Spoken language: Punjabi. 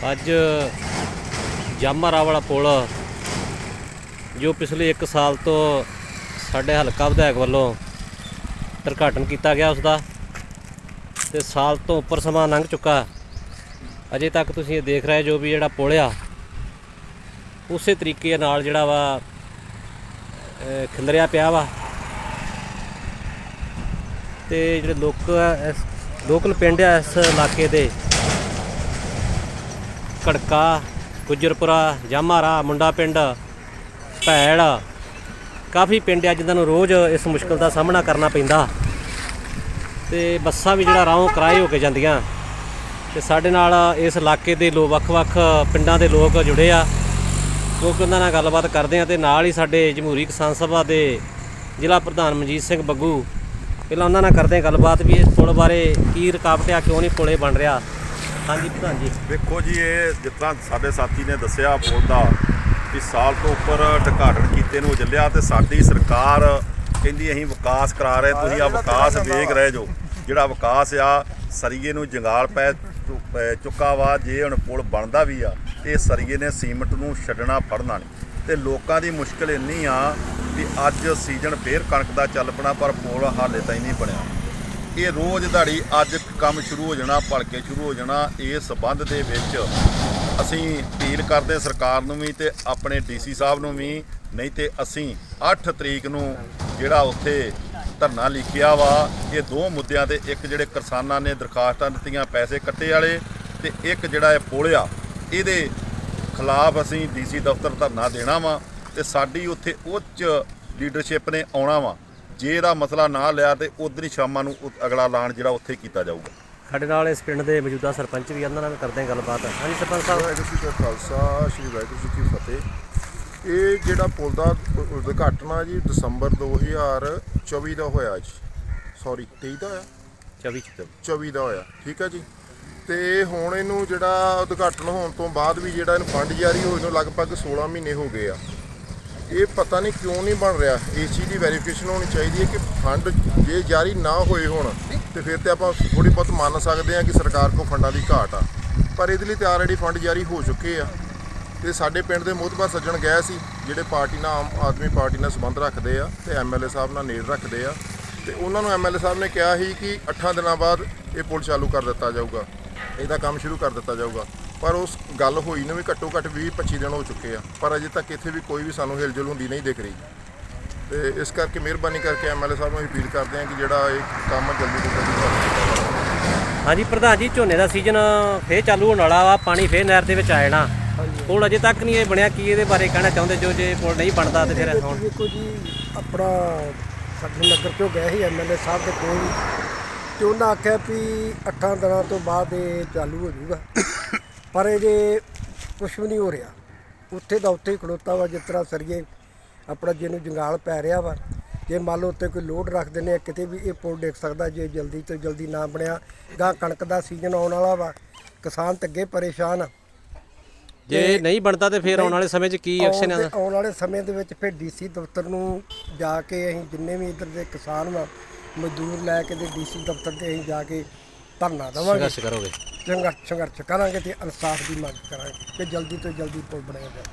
ਅੱਜ ਜਾਮਰਾ ਵਾਲਾ ਪੁਲ, ਜੋ ਪਿਛਲੇ 1 ਸਾਲ ਤੋਂ ਸਾਡੇ ਹਲਕਾ ਵਿਧਾਇਕ ਵੱਲੋਂ ਉਦਘਾਟਨ ਕੀਤਾ ਗਿਆ ਉਸ ਦਾ ਤੇ ਸਾਲ ਤੋਂ ਉੱਪਰ ਸਮਾਂ ਲੰਘ ਚੁੱਕਾ। ਅਜੇ ਤੱਕ ਤੁਸੀਂ ਇਹ ਦੇਖ ਰਹੇ ਜੋ ਵੀ ਜਿਹੜਾ ਪੁਲ ਆ, ਉਸੇ ਤਰੀਕੇ ਨਾਲ ਜਿਹੜਾ ਵਾ ਖਿਲਰਿਆ ਪਿਆ ਵਾ। ਤੇ ਜਿਹੜੇ ਲੋਕ ਇਸ ਲੋਕਲ ਪਿੰਡ ਆ ਇਸ ਇਲਾਕੇ ਦੇ ਕੜਕਾ, ਗੁੱਜਰਪੁਰਾ, ਜਾਮਾਰਾ, ਮੁੰਡਾ ਪਿੰਡ, ਭੈੜ। ਕਾਫੀ ਪਿੰਡ ਆ ਜਿਨ੍ਹਾਂ ਨੂੰ ਰੋਜ਼ ਇਸ ਮੁਸ਼ਕਲ ਦਾ ਸਾਹਮਣਾ ਕਰਨਾ ਪੈਂਦਾ। ਤੇ ਬੱਸਾਂ ਵੀ ਜਿਹੜਾ ਰਾਹੋਂ ਕਿਰਾਏ ਹੋ ਕੇ ਜਾਂਦੀਆਂ। ਤੇ ਸਾਡੇ ਨਾਲ ਇਸ ਇਲਾਕੇ ਦੇ ਲੋਕ ਵੱਖ-ਵੱਖ ਪਿੰਡਾਂ ਦੇ ਲੋਕ ਜੁੜੇ ਆ। ਲੋਕ ਉਹਨਾਂ ਨਾਲ ਗੱਲਬਾਤ ਕਰਦੇ ਆ ਤੇ ਨਾਲ ਹੀ ਸਾਡੇ ਜਮਹੂਰੀ ਕਿਸਾਨ ਸਭਾ ਦੇ ਜ਼ਿਲ੍ਹਾ ਪ੍ਰਧਾਨ ਮਨਜੀਤ ਸਿੰਘ ਬੱਗੂ। ਪਹਿਲਾਂ ਉਹਨਾਂ ਨਾਲ ਕਰਦੇ ਆ ਗੱਲਬਾਤ ਵੀ ਇਸ ਪੁਲ ਬਾਰੇ ਕੀ ਰੁਕਾਵਟ ਆ ਕਿਉਂ ਨਹੀਂ ਪੁਲੇ ਬਣ ਰਿਹਾ। ਹਾਂਜੀ ਪ੍ਰਧਾਨ ਜੀ। ਵੇਖੋ ਜੀ ਇਹ ਤਰ੍ਹਾਂ ਸਾਡੇ ਸਾਥੀ ਨੇ ਦੱਸਿਆ ਬੋਲਦਾ ਕਿ ਸਾਲ ਤੋਂ ਉੱਪਰ ਉਦਘਾਟਨ ਕੀਤੇ ਨੂੰ ਚੱਲਿਆ ਤੇ ਸਾਡੀ ਸਰਕਾਰ ਕਹਿੰਦੀ ਅਸੀਂ ਵਿਕਾਸ ਕਰਾ ਰਹੇ ਤੁਸੀਂ ਆ ਵਿਕਾਸ ਵੇਖ ਰਹੇ ਜੋ। ਜਿਹੜਾ ਵਿਕਾਸ ਆ ਸਰੀਏ ਨੂੰ ਜੰਗਾਲ ਪੈ ਚੁ- ਪੈ ਚੁੱਕਾ ਵਾ ਜੇ ਹੁਣ ਪੁਲ ਬਣਦਾ ਵੀ ਆ ਤੇ ਇਹ ਸਰੀਏ ਨੇ ਸੀਮਟ ਨੂੰ ਛੱਡਣਾ ਫੜਨਾ ਨਹੀਂ। ਤੇ ਲੋਕਾਂ ਦੀ ਮੁਸ਼ਕਲ ਇੰਨੀ ਆ ਕਿ ਅੱਜ ਸੀਜ਼ਨ ਫੇਰ ਕਣਕ ਦਾ ਚੱਲ ਪਣਾ ਪਰ ਪੁਲ ਹਾਲੇ ਤਾਈਂ ਨਹੀਂ ਬਣਿਆ। ਇਹ ਰੋਜ਼ ਦਿਹਾੜੀ ਅੱਜ ਕੰਮ ਸ਼ੁਰੂ ਹੋ ਜਾਣਾ, ਭਲਕੇ ਸ਼ੁਰੂ ਹੋ ਜਾਣਾ, ਇਸ ਸਬੰਧ ਦੇ ਵਿੱਚ ਅਸੀਂ ਅਪੀਲ ਕਰਦੇ ਸਰਕਾਰ ਨੂੰ ਵੀ ਤੇ ਆਪਣੇ ਡੀਸੀ ਸਾਹਿਬ ਨੂੰ ਵੀ, ਨਹੀਂ ਤੇ ਅਸੀਂ 8 ਤਰੀਕ ਨੂੰ ਜਿਹੜਾ ਉੱਥੇ ਧਰਨਾ ਲਿਖਿਆ ਵਾ, ਇਹ ਦੋ ਮੁੱਦਿਆਂ ਤੇ ਇੱਕ ਜਿਹੜੇ ਕਿਸਾਨਾਂ ਨੇ ਦਰਖਾਸਤਾਂ ਦਿੱਤੀਆਂ ਪੈਸੇ ਕੱਟੇ ਵਾਲੇ ਤੇ ਇੱਕ ਜਿਹੜਾ ਇਹ ਪੋਲਿਆ ਇਹਦੇ ਖਿਲਾਫ ਅਸੀਂ ਡੀਸੀ ਦਫ਼ਤਰ ਧਰਨਾ ਦੇਣਾ ਵਾ ਤੇ ਸਾਡੀ ਉੱਥੇ ਉੱਚ ਲੀਡਰਸ਼ਿਪ ਨੇ ਆਉਣਾ ਵਾ। ਜੇ ਇਹਦਾ ਮਸਲਾ ਨਾ ਲਿਆ ਤੇ ਉਧਰ ਹੀ ਸ਼ਾਮਾਂ ਨੂੰ ਉ- ਅਗਲਾ ਐਲਾਨ ਜਿਹੜਾ ਉੱਥੇ ਕੀਤਾ ਜਾਊਗਾ। ਸਾਡੇ ਨਾਲ ਇਸ ਪਿੰਡ ਦੇ ਮੌਜੂਦਾ ਸਰਪੰਚ ਵੀ ਆ, ਉਹਨਾਂ ਨਾਲ ਵੀ ਕਰਦੇ ਆ ਗੱਲਬਾਤ। ਹਾਂਜੀ ਸਰਪੰਚ ਸਾਹਿਬ। ਵਾਹਿਗੁਰੂ ਜੀ ਕਾ ਖਾਲਸਾ ਸ੍ਰੀ ਵਾਹਿਗੁਰੂ ਜੀ ਕੀ ਫਤਿਹ। ਇਹ ਜਿਹੜਾ ਪੁਲ ਦਾ ਉ- ਉਦਘਾਟਨ ਆ ਜੀ ਦਸੰਬਰ 2024 ਦਾ ਹੋਇਆ ਜੀ। ਸੌਰੀ 23 ਦਾ ਹੋਇਆ? 24 ਚ 24 ਦਾ ਹੋਇਆ ਠੀਕ ਹੈ ਜੀ। ਤੇ ਹੁਣ ਇਹਨੂੰ ਜਿਹੜਾ ਉਦਘਾਟਨ ਹੋਣ ਤੋਂ ਬਾਅਦ ਵੀ ਜਿਹੜਾ ਇਹਨੂੰ ਫੰਡ ਜਾਰੀ ਹੋਏ ਨੂੰ ਲਗਭਗ 16 ਮਹੀਨੇ ਹੋ ਗਏ ਆ। ਇਹ ਪਤਾ ਨਹੀਂ ਕਿਉਂ ਨਹੀਂ ਬਣ ਰਿਹਾ। ਇਸ ਚੀਜ਼ ਦੀ ਵੈਰੀਫਿਕੇਸ਼ਨ ਹੋਣੀ ਚਾਹੀਦੀ ਹੈ ਕਿ ਫੰਡ ਜੇ ਜਾਰੀ ਨਾ ਹੋਏ ਹੋਣ, ਤੇ ਫਿਰ ਤੇ ਆਪਾਂ ਥੋੜੀ ਬਹੁਤ ਮੰਨ ਸਕਦੇ ਹਾਂ ਕਿ ਸਰਕਾਰ ਕੋਲ ਫੰਡਾਂ ਦੀ ਘਾਟ ਆ। ਪਰ ਇਹਦੇ ਲਈ ਤੇ ਆਲਰੇਡੀ ਫੰਡ ਜਾਰੀ ਹੋ ਚੁੱਕੇ ਆ। ਤੇ ਸਾਡੇ ਪਿੰਡ ਦੇ ਮੋਹਤਬਰ ਸੱਜਣ ਗਏ ਸੀ, ਜਿਹੜੇ ਪਾਰਟੀ ਨਾਲ ਆਮ ਆਦਮੀ ਪਾਰਟੀ ਨਾਲ ਸੰਬੰਧ ਰੱਖਦੇ ਆ ਤੇ ਐਮਐਲਏ ਸਾਹਿਬ ਨਾਲ ਨੇੜ ਰੱਖਦੇ ਆ। ਤੇ ਉਹਨਾਂ ਨੂੰ ਐਮਐਲਏ ਸਾਹਿਬ ਨੇ ਕਿਹਾ ਸੀ ਕਿ 8 ਦਿਨਾਂ ਬਾਅਦ ਇਹ ਪੁਲ ਚਾਲੂ ਕਰ ਦਿੱਤਾ ਜਾਊਗਾ। ਇਹਦਾ ਕੰਮ ਸ਼ੁਰੂ ਕਰ ਦਿੱਤਾ ਜਾਊਗਾ। ਪਰ ਉਸ ਗੱਲ ਹੋਈ ਨੂੰ ਵੀ ਘੱਟੋ ਘੱਟ 20 25 ਦਿਨ ਹੋ ਚੁੱਕੇ ਆ। ਪਰ ਅਜੇ ਤੱਕ ਇੱਥੇ ਵੀ ਕੋਈ ਵੀ ਸਾਨੂੰ ਹਿਲਜੁਲ ਹੁੰਦੀ ਨਹੀਂ ਦਿਖ ਰਹੀ। ਤੇ ਇਸ ਕਰਕੇ ਮਿਹਰਬਾਨੀ ਕਰਕੇ ਐਮਐਲਏ ਸਾਹਿਬ ਨੂੰ ਅਪੀਲ ਕਰਦੇ ਆ ਕਿ ਜਿਹੜਾ ਇਹ ਕੰਮ ਜਲਦੀ ਤੋਂ ਜਲਦੀ ਕਰ ਹਾਂਜੀ ਪ੍ਰਧਾਨ ਜੀ ਝੋਨੇ ਦਾ ਸੀਜ਼ਨ ਫੇਰ ਚਾਲੂ ਹੋਣ ਵਾਲਾ ਵਾ ਪਾਣੀ ਫੇਰ ਨਹਿਰ ਦੇ ਵਿੱਚ ਆ ਜਾਣਾ। ਪੁਲ ਅਜੇ ਤੱਕ ਨਹੀਂ ਇਹ ਬਣਿਆ ਕੀ ਇਹਦੇ ਬਾਰੇ ਕਹਿਣਾ ਚਾਹੁੰਦੇ ਜੋ ਜੇ ਪੁਲ ਨਹੀਂ ਬਣਦਾ ਤੇ ਫਿਰ ਹੁਣ? ਦੇਖੋ ਜੀ ਆਪਣਾ ਸਾਡੇ ਨਗਰ ਚੋਂ ਗਏ ਸੀ ਐਮਐਲਏ ਸਾਹਿਬ ਦੇ ਕੋਲ। ਤੇ ਉਹਨਾਂ ਆਖਿਆ ਵੀ 8 ਦਿਨਾਂ ਤੋਂ ਬਾਅਦ ਇਹ ਚਾਲੂ ਹੋ ਜਾਊਗਾ। ਪਰ ਇਹ ਜੇ ਕੁਝ ਵੀ ਨਹੀਂ ਹੋ ਰਿਹਾ ਉੱਥੇ ਦਾ ਉੱਥੇ ਹੀ ਖੜੋਤਾ ਵਾ ਜਿਸ ਤਰ੍ਹਾਂ ਸਰੀਏ ਆਪਣਾ ਜਿਹਨੂੰ ਜੰਗਾਲ ਪੈ ਰਿਹਾ ਵਾ ਜੇ ਮੰਨ ਲਓ ਉੱਤੇ ਕੋਈ ਲੋਡ ਰੱਖ ਦਿੰਦੇ ਆ ਕਿਤੇ ਵੀ ਇਹ ਪੁਲ ਡਿੱਗ ਸਕਦਾ ਜੇ ਜਲਦੀ ਤੋਂ ਜਲਦੀ ਨਾ ਬਣਿਆ ਗਾਂ ਕਣਕ ਦਾ ਸੀਜ਼ਨ ਆਉਣ ਵਾਲਾ ਵਾ ਕਿਸਾਨ ਤੇ ਅੱਗੇ ਪਰੇਸ਼ਾਨ ਆ। ਜੇ ਨਹੀਂ ਬਣਦਾ ਤੇ ਫਿਰ ਆਉਣ ਵਾਲੇ ਸਮੇਂ 'ਚ ਕੀ ਐਕਸ਼ਨ ਆਉਣ ਹੈ ਦੇ- ਆਉਣ ਵਾਲੇ ਸਮੇਂ ਦੇ ਵਿੱਚ ਫਿਰ ਡੀਸੀ ਦਫ਼ਤਰ ਨੂੰ ਜਾ ਕੇ ਅਸੀਂ ਜਿੰਨੇ ਵੀ ਇੱਧਰ ਦੇ ਕਿਸਾਨ ਵਾ ਮਜ਼ਦੂਰ ਲੈ ਕੇ ਤੇ ਡੀਸੀ ਦਫ਼ਤਰ ਤੇ ਅਸੀਂ ਜਾ ਕੇ ਧਰਨਾ ਦੇਵਾਂਗੇ। ਸੰਘਰਸ਼ ਕਰੋਗੇ। ਸੰਘਰਸ਼ ਸੰਘਰਸ਼ ਕਰਾਂਗੇ ਤੇ ਇਨਸਾਫ ਦੀ ਮੰਗ ਕਰਾਂਗੇ ਕਿ ਜਲਦੀ ਤੋਂ ਜਲਦੀ ਪੁਲ ਬਣਾਇਆ ਜਾਵੇ।